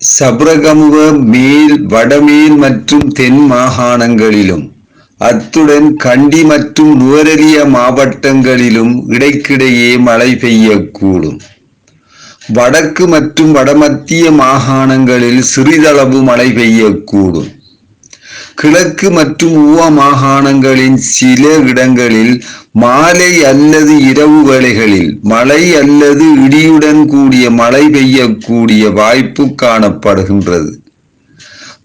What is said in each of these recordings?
சபரகமுக மேல் வடமேல் மற்றும் தென் மாகாணங்களிலும் அத்துடன் கண்டி மற்றும் நுவரெலிய மாவட்டங்களிலும் இடைக்கிடையே மழை பெய்யக்கூடும். வடக்கு மற்றும் வடமத்திய மாகாணங்களில் சிறிதளவு மழை பெய்யக்கூடும். கிழக்கு மற்றும் ஊவ மாகாணங்களின் சில இடங்களில் மாலை அல்லது இரவு வேளைகளில் மழை அல்லது இடியுடன் கூடிய மழை பெய்யக்கூடிய வாய்ப்பு காணப்படுகின்றது.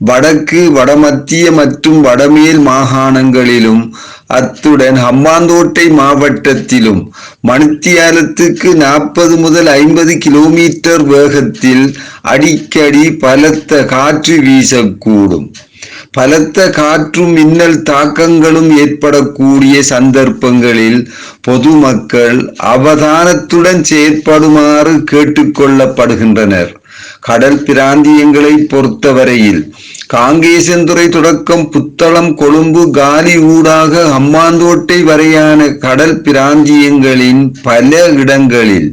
வடக்கு வடமத்திய மற்றும் வடமேல் மாகாணங்களிலும் அத்துடன் ஹம்பாந்தோட்டை மாவட்டத்திலும் மணித்தியாலத்துக்கு நாற்பது முதல் ஐம்பது கிலோமீட்டர் வேகத்தில் அடிக்கடி பலத்த காற்று வீசக்கூடும். பலத்த காற்றும் மின்னல் தாக்கங்களும் ஏற்படக்கூடிய சந்தர்ப்பங்களில் பொதுமக்கள் அவதானத்துடன் செயற்படுமாறு கேட்டுக்கொள்ளப்படுகின்றனர். கடல் பிராந்தியங்களை பொறுத்தவரையில் காங்கேசந்துறை தொடக்கம் புத்தளம் கொழும்பு காலி ஊடாக அம்மாந்தோட்டை வரையான கடல் பிராந்தியங்களின் பல இடங்களில்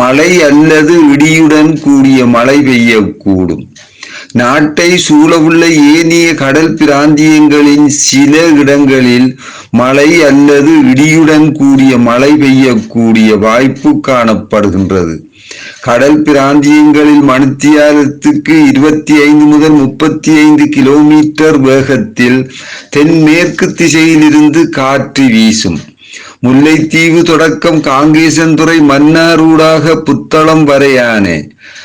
மழை அல்லது இடியுடன் கூடிய மழை பெய்யக்கூடும். நாட்டை சூழவுள்ள ஏனைய கடல் பிராந்தியங்களின் சில இடங்களில் மழை அல்லது இடியுடன் கூடிய மழை பெய்யக்கூடிய வாய்ப்பு காணப்படுகின்றது. கடல் பிராந்தியங்களில் மணித்தியாலத்துக்கு இருபத்தி ஐந்து முதல் முப்பத்தி ஐந்து கிலோமீட்டர் வேகத்தில் தென்மேற்கு திசையிலிருந்து காற்று வீசும். முல்லைத்தீவு தொடக்கம் காங்கேசன்துறை மன்னாரூடாக புத்தளம் வரையான.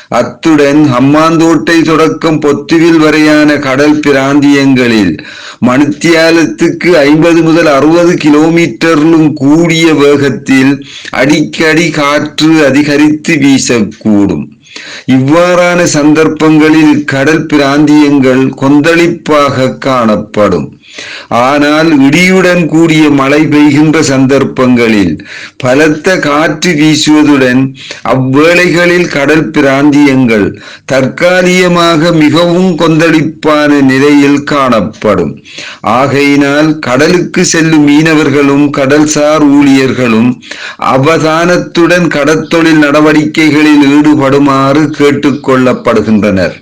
அத்துடன் ஹம்மாந்தோட்டை தொடக்கம் பொத்துவில் வரையான கடல் பிராந்தியங்களில் மணித்தியாலத்துக்கு ஐம்பது முதல் அறுபது கிலோமீட்டரிலும் கூடிய வேகத்தில் அடிக்கடி காற்று அதிகரித்து வீசக்கூடும். இவ்வாறான சந்தர்ப்பங்களில் கடல் பிராந்தியங்கள் கொந்தளிப்பாக காணப்படும். ஆனால் இடியுடன் கூடிய மழை பெய்கின்ற சந்தர்ப்பங்களில் பலத்த காற்று வீசுவதுடன் அவ்வேளைகளில் கடல் பிராந்தியங்கள் தற்காலிகமாக மிகவும் கொந்தளிப்பான நிலையில் காணப்படும். ஆகையினால் கடலுக்கு செல்லும் மீனவர்களும் கடல்சார் ஊழியர்களும் அவதானத்துடன் கடற்தொழில் நடவடிக்கைகளில் ஈடுபடுமாறு கேட்டுக்கொள்ளப்படுகின்றனர்